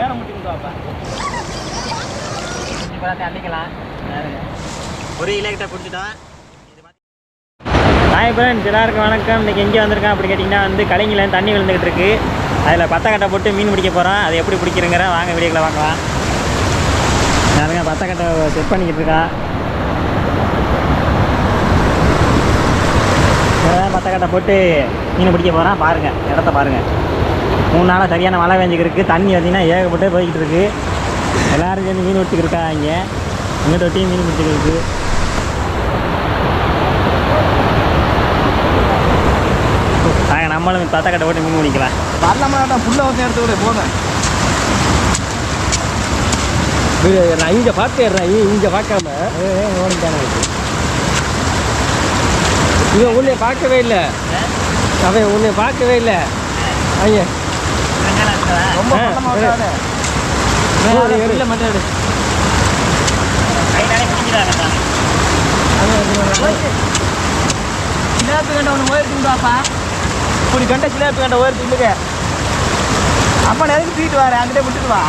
வேற முட்டி பாப்பா இப்போ அள்ளிக்கலாம். ஒரு கிலோ கிட்ட பிடிச்சிட்டோம் ஹாய் ஃப்ரெண்ட்ஸ் எல்லாருக்கும் வணக்கம். இன்றைக்கி எங்கே வந்திருக்கேன் அப்படி கேட்டிங்கன்னா வந்து கலைஞில் தண்ணி விழுந்துக்கிட்டு இருக்கு. அதில் பத்த கட்டை போட்டு மீன் பிடிக்க போகிறோம் அது எப்படி பிடிக்கிறங்கிற வாங்க வீடியோக்களை பார்க்கலாம். யாருங்க பத்த கட்டை செட் பண்ணிக்கிட்டு இருக்கா. இப்பதான் பத்த கட்டை போட்டு மீன் பிடிக்க போகிறான் பாருங்கள் இடத்த பாருங்கள் மூணு நாளாக சரியான மழை பெஞ்சிக்கிருக்கு. தண்ணி பார்த்தீங்கன்னா ஏகப்பட்டு போய்கிட்டு இருக்கு எல்லாரும் சேர்ந்து மீன் பிடிச்சிக்கிருக்கா இங்கே இங்கே தொட்டியும் மீன் பிடிச்சிக்கிருக்கு. ஆக நம்மளும் பத்த கட்டை போட்டு மீன் பிடிக்கலாம். வரலாமா புள்ள வந்து எடுத்து விட போனேன். நான் இங்கே பார்த்துடுறேன் இங்கே பார்க்காம. இவன் உன்னை பார்க்கவே இல்லை. அவன் உன்னை பார்க்கவே இல்லை. ஐயா ரொம்ப ஆ, பள்ளமா இரு. விட்டானே. இரு, ஏறு, இரு. இல்ல, மட்டும் எடு. சிலேபி கண்ட ஒன்று உயர்த்துண்டாப்பா இப்படி கண்ட சிலேபி கண்ட உயர்த்து இல்லைங்க அப்பா நெருங்கி தூக்கிட்டு வர? அங்கிட்ட விட்டுட்டு வா.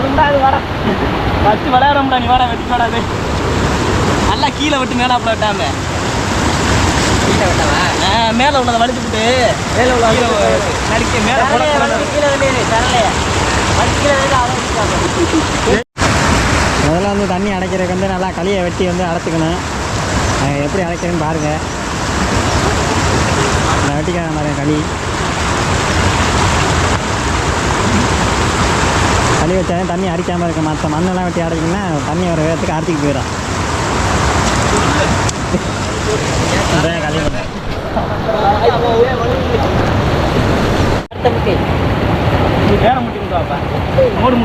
போதும்டா அது வர வச்சு விளையாடமுடா நீ வாடா வெட்டி வாடாது நல்லா கீழே விட்டு மேலாப்புல விட்டாம. ஆ, மேல உள்ளதை வலிச்சு விட்டு. மேல உள்ள நடிக்க மேல முதல்ல வந்து தண்ணி அடைக்கிறதுக்கு வந்து நல்லா களியை வெட்டி வந்து அடைச்சிக்கணும். எப்படி அடைக்கிறேன்னு பாருங்கள் நான் வெட்டிக்கிறேன் பாருங்க களி. களி வச்சாலும் தண்ணி அரிக்காமல் இருக்கும் மற்ற மண்ணெல்லாம் வெட்டி அடைச்சிங்கன்னா தண்ணி வர வேகத்துக்கு அரைச்சிக்கு போயிடும். இதான் களி வேற முட்டி முட்டாப்பா மூடு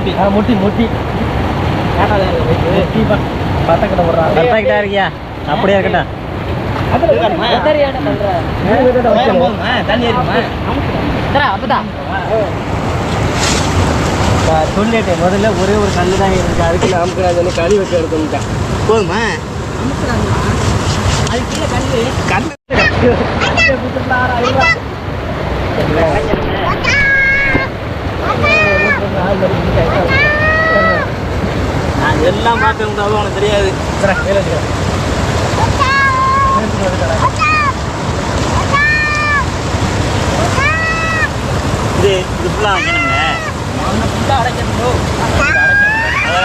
சொல்லிட்டேன் முதல்ல ஒரே ஒரு கல்லு தான் இருக்கு அதுக்கு நான் அமுக்குறாங்க. சொல்லி களி வச்சு எடுத்துட்டேன் போதுமா? நான் எல்லாம் பார்த்து உனக்கு தெரியாது. இது இது ஃபுல்லாக வைக்கணுங்க அதில்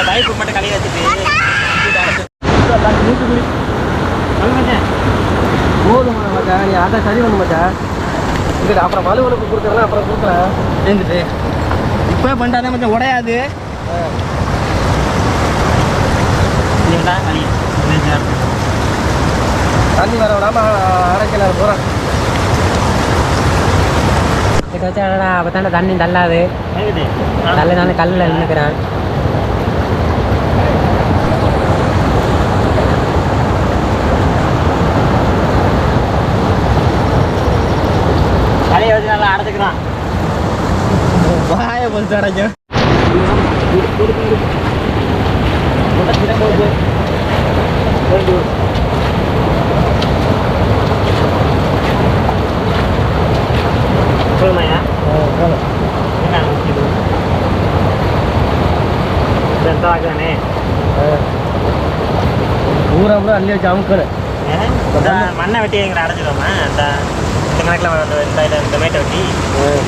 பைப்பு மட்டும் களி வச்சுட்டு போதும் மச்சான் நீ அதை சரி பண்ணு மச்சான் இங்கிட்ட அப்புறம் வலுவலுக்கு கொடுக்குறேன் அப்புறம் கொடுக்குறேன் சேர்ந்துட்டு இப்போ பண்ணிட்டாதான் கொஞ்சம் உடையாது. தண்ணி. வர விடாம அரைக்கலாம் போகிறேன் என்னடா அப்போ தானே தண்ணி தள்ளாது. தள்ள நாள் கல்லில் நின்றுக்கிறேன் களியை வச்சு நல்லா அடைச்சிக்கிறான். வாய போட்டு அடைக்கும் என்ன இது தானே ஊரா கூட அள்ளி வச்சு மண்ணை வெட்டி எங்களை அடைச்சிடுவோமா அந்த இந்த கணக்கில் இந்த இந்த இதை- இந்த மேட்டை வெட்டி.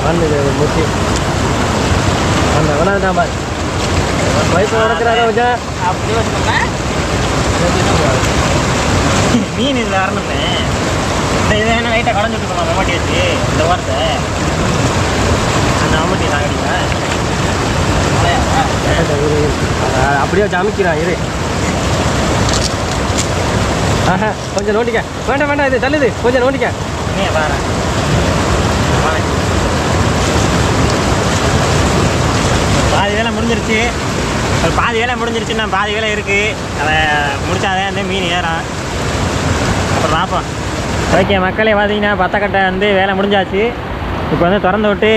மண்ணு முட்டி. அந்த பாரு. பைப்பு நடக்கிறாங்க வச்சா அப்படி வச்சுக்கோங்க. மீன் இதில் வரணுமே. இந்த இதை என்ன லைட்டாக கடைஞ்சி விட்டுக்கணும் மம்மாட்டி வச்சு? இந்த வாரத்தை அந்த மம்மாட்டி சாகடிங்களா அப்படியே வச்சு அமுக்கிறான் இரு. ஆஹா கொஞ்சம் நோண்டிக்க. வேண்டாம் வேண்டாம் இது தள்ளுது. கொஞ்சம் நோண்டிக்க. நீ பாரு. பாதி வேலை முடிஞ்சிருச்சு. பாதி வேலை முடிஞ்சிருச்சுன்னா பாதி வேலை இருக்குது அதை முடிச்சாதான் வந்து மீன் ஏறும். அப்புறம் பார்ப்போம். ஓகே மக்களே பார்த்தீங்கன்னா பத்தக்கட்டை வந்து வேலை முடிஞ்சாச்சு. இப்போ வந்து திறந்து விட்டு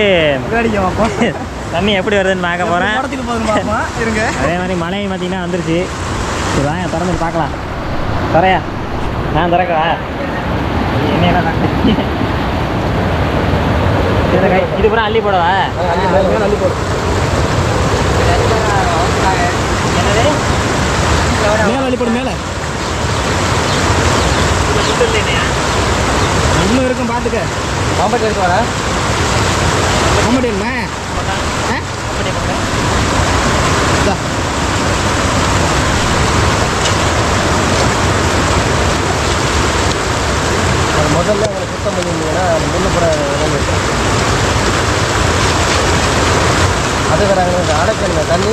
தண்ணி எப்படி வருதுன்னு பார்க்க போகிறேன் அதே மாதிரி மழையும் பார்த்தீங்கன்னா வந்துருச்சு. வாங்க திறந்துட்டு பார்க்கலாம். தரையா? நான் திறக்கவா? என்ன இது பூரா அள்ளி போடவா? அள்ளி போடு மேலே அள்ளி போடு மேலே? இன்னும் இருக்கும் பார்த்துக்க காம்பட் எடுத்து வரா காம்பட் என்ன அப்படி போடுங்க. முதல்ல உங்களை சுத்தம் பண்ணியிருந்தீங்கன்னா அது முன்ன கூட அது வேற அடைக்கல தண்ணி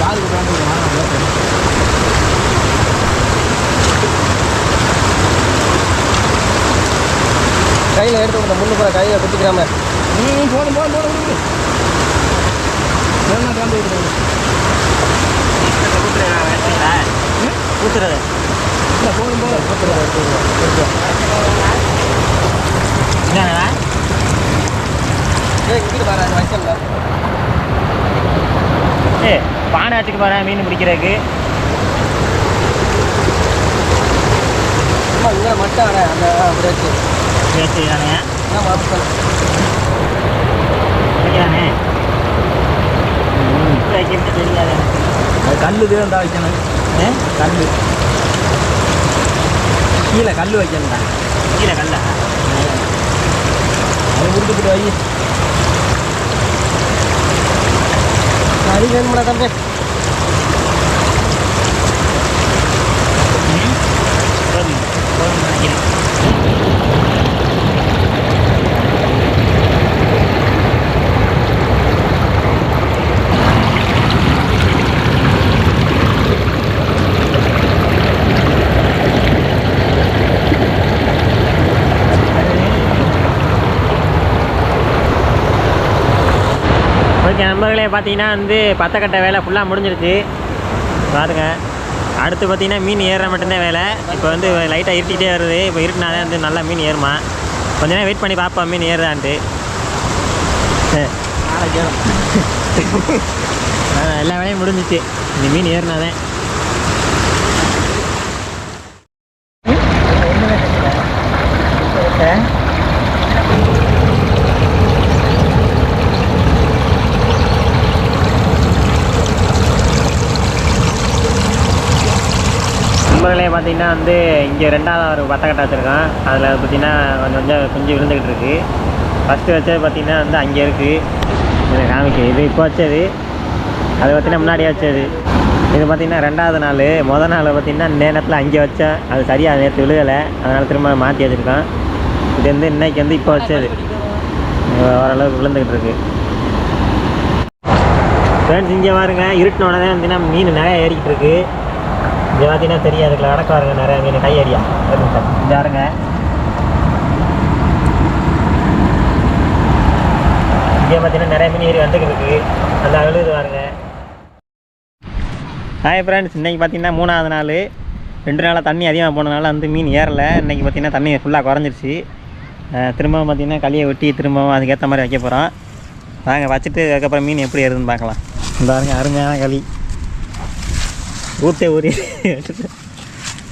காலுக்கு பிராண்டு கையில் எடுத்து விட முன்னு கூட கையில் குத்திக்கிறாம. போதும் போதும் போதும் இந்த ஊத்துறதா எடுத்தீங்களா? ஊத்துறது. இல்லை போதும் போதும் குத்துறாங்க என்னண்ணா ஏய் இங்கிட்டு வர வைக்கல ஏ மீன் பிடிக்கிறதுக்கு. சும்மா இங்கே மட்டும் அட அந்த அப்படி வச்சு. வாப்பஸ் பிடிக்கிறானே வைக்கிறது தெரியாது எனக்கு. அது கல் தான் வைக்கணும். ஏ? கல் கீழே கல் வைக்கணும்டா. கீழே கல்ல? அது கொடுத்துட்டு வை. அது வேணும்டா தம்பி போதும் போதும் நினைக்கிறேன் ஓகே நண்பர்களே பார்த்தீங்கன்னா வந்து பத்தக்கட்டை வேலை ஃபுல்லாக முடிஞ்சிருச்சு. பாருங்க. அடுத்து பார்த்தீங்கன்னா மீன் ஏறுற மட்டும்தான் வேலை. இப்போ வந்து லைட்டாக இருட்டிகிட்டே வருது. இப்போ இருட்டினாதான் வந்து நல்லா மீன் ஏறுமா. கொஞ்ச நேரம் வெயிட் பண்ணி பார்ப்போம் மீன் ஏறுதான்ட்டு. எல்லா வேலையும் முடிஞ்சிச்சு. இந்த மீன் ஏறினாதான். நண்பர்களே பார்த்தீங்கன்னா வந்து இங்கே ரெண்டாவது ஒரு பத்தக்கட்டை வச்சுருக்கோம் அதில் பார்த்தீங்கன்னா கொஞ்சம் கொஞ்சம் குஞ்சு விழுந்துக்கிட்டு இருக்குது ஃபஸ்ட்டு வச்சது பார்த்திங்கன்னா வந்து அங்கே இருக்குது இதை காமிக்க இது இப்போ வச்சது. அது பார்த்தீங்கன்னா முன்னாடியே வச்சது. இது பார்த்திங்கன்னா ரெண்டாவது நாள். முத நாள் பார்த்தீங்கன்னா நேரத்தில் அங்கே வச்சேன் அது சரியாக நேற்று விழுகலை. அதனால் திரும்ப மாற்றி வச்சுருக்கோம் இது வந்து இன்னைக்கு வந்து இப்போ வச்சது. ஓரளவுக்கு விழுந்துக்கிட்டு இருக்குது ஃப்ரெண்ட்ஸ் இங்கே பாருங்கள் இருட்டினோட தான் வந்து மீன் நிறையா ஏறிக்கிட்டு இருக்குது இங்கே பார்த்தீங்கன்னா தெரியும் அதுக்குள்ள அடக்க பாருங்க நிறைய மீன் கை சார். இந்த பாருங்க இங்கே பார்த்தீங்கன்னா நிறைய மீன் ஏறி வந்துக்கிட்டு இருக்கு. அந்த அழுது பாருங்க ஹாய் ஃப்ரெண்ட்ஸ் இன்றைக்கி பார்த்தீங்கன்னா மூணாவது நாள். ரெண்டு நாளாக தண்ணி அதிகமாக போனதுனால வந்து மீன் ஏறலை. இன்றைக்கி பார்த்தீங்கன்னா தண்ணி ஃபுல்லாக குறைஞ்சிருச்சு. திரும்பவும் பார்த்தீங்கன்னா களியை வெட்டி திரும்பவும் அதுக்கேற்ற மாதிரி வைக்க போகிறோம் வாங்க வச்சுட்டு அதுக்கப்புறம் மீன் எப்படி ஏறுதுன்னு பார்க்கலாம். இந்த பாருங்க அருமையான களி. ஊட்டை ஊறி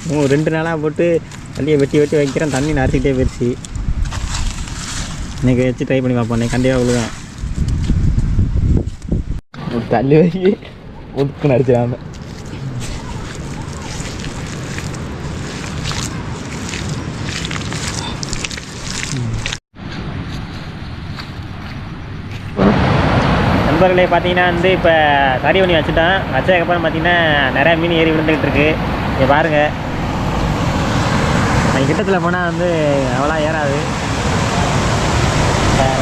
மூ- ரெண்டு நாளாக போட்டு வண்டியை வெட்டி வெட்டி வைக்கிறேன். தண்ணி நரைச்சிக்கிட்டே போயிடுச்சு இன்றைக்கி வச்சு ட்ரை பண்ணி பார்ப்போம். இன்னைக்கு கண்டிப்பாக விழுவேன் தள்ளி வை ஒதுக்கு நடிச்சிடாமல் நண்பர்களே பார்த்தீங்கன்னா வந்து இப்போ சரி பண்ணி வச்சுட்டோம். வச்சதுக்கப்புறம் பார்த்தீங்கன்னா நிறையா மீன் ஏறி விழுந்துக்கிட்டு இருக்கு. இங்கே பாருங்கள் நான் கிட்டத்தில் போனால் வந்து அவ்வளோ ஏறாது.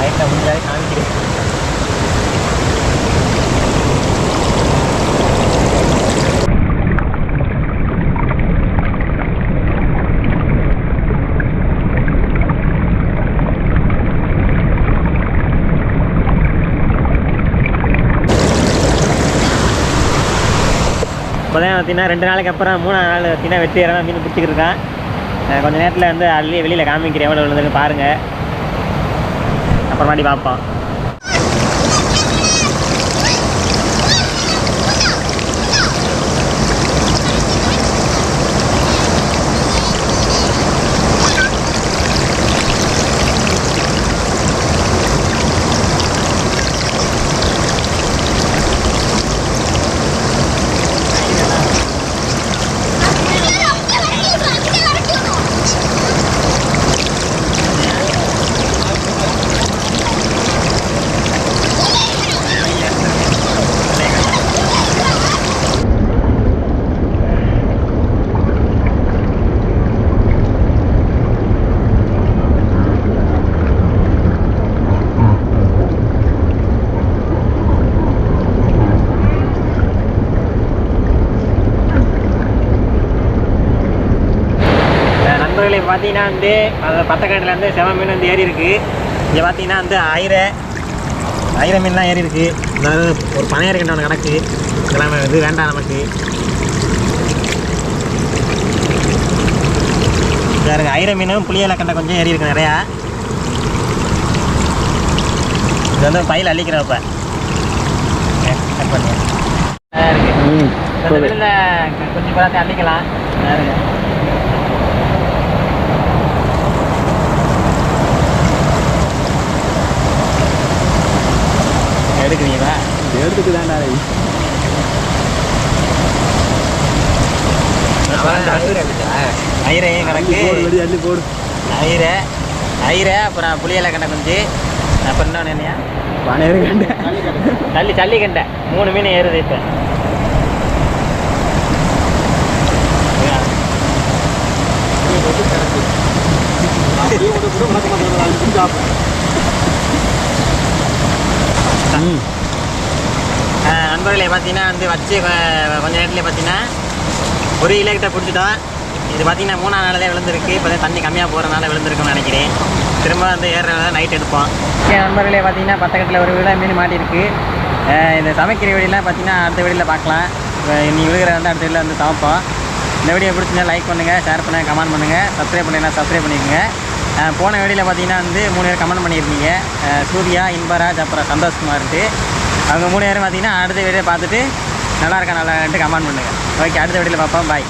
ரைட்டில் முடிஞ்சாலே காமிக்கிறேன். பார்த்தீங்கன்னா ரெண்டு நாளைக்கு அப்புறம் மூணாவது நாள் பார்த்தீங்கன்னா வெற்றி மீன் பிடிச்சிக்கிட்டு இருக்கான் கொஞ்சம் கொஞ்ச நேரத்தில் வந்து அள்ளி வெளியில் காமிக்கிறேன் எவ்வளோ விழுந்துன்னு பாருங்கள் அப்புறமாட்டி பார்ப்போம் அஹ் நண்பர்களே இப்போ பார்த்தீங்கன்னா வந்து அது பத்தக்காட்டில் வந்து செவ மீன் வந்து ஏறி இருக்கு. இங்கே பார்த்தீங்கன்னா வந்து ஆயிரை ஆயிர மீன்லாம் ஏறி இருக்கு. அதாவது ஒரு பனையாறு கண்டவன கணக்கு இதெல்லாம் இது வேண்டாம் நமக்கு. பாருங்க ஐர மீனும் புளியலை கண்டை கொஞ்சம் ஏறி இருக்கு நிறையா. இது வந்து பையில் அள்ளிக்கிறப்ப. கட் பண்ணி கொஞ்சம் அள்ளிக்கலாம். எடுத்துட்டு தான்டா ஐரையும் கணக்கு. அள்ளி போடு ஐரை ஐரை அப்புறம் புளியலை கண்டை குஞ்சு. அப்புறம் இன்னொன்று என்னையா? பனையாறு கண்டு. தள்ளி தள்ளி கண்டை. மூணு மீன் ஏறுது இப்போ. நண்பர்களே பார்த்தீங்கன்னா வந்து வச்சு கொஞ்சம் கொஞ்ச நேரத்துலேயே பார்த்தீங்கன்னா ஒரு கிலோ கிட்ட பிடிச்சிட்டோம் இது பார்த்தீங்கன்னா மூணாம் நாள் தான் விழுந்திருக்கு. இப்போ தண்ணி கம்மியாக போகிறனால விழுந்திருக்குன்னு நினைக்கிறேன். திரும்ப வந்து ஏறுறதுனால நைட் எடுப்போம். ஓகே நண்பர்களே பார்த்தீங்கன்னா பத்தக்கட்டில் ஒரு வீடாக மீன் மாட்டியிருக்கு இந்த சமைக்கிற வீடியோலாம் பார்த்தீங்கன்னா அடுத்த வீடியோவில் பார்க்கலாம். இப்போ நீ விழுகிற வந்து அடுத்த வீடியில் வந்து சமைப்போம். இந்த வீடியோ பிடிச்சிருந்தா லைக் பண்ணுங்கள் ஷேர் பண்ணுங்கள் கமெண்ட் பண்ணுங்கள் சப்ஸ்கிரைப் பண்ணிங்கன்னா சப்ஸ்கிரைப் பண்ணிக்கோங்க. போன வீடியோவில் பார்த்தீங்கன்னா வந்து மூணு பேர் கமெண்ட் பண்ணியிருந்தீங்க. சூர்யா இன்பராஜ் அப்புறம் சந்தோஷ்குமார்ட்டு அவங்க மூணு பேரும் பார்த்தீங்கன்னா அடுத்த வீடியோ பார்த்துட்டு நல்லா இருக்கா நல்லா கமெண்ட் பண்ணுங்கள் ஓகே அடுத்த வீடியோவில் பார்ப்போம். பாய்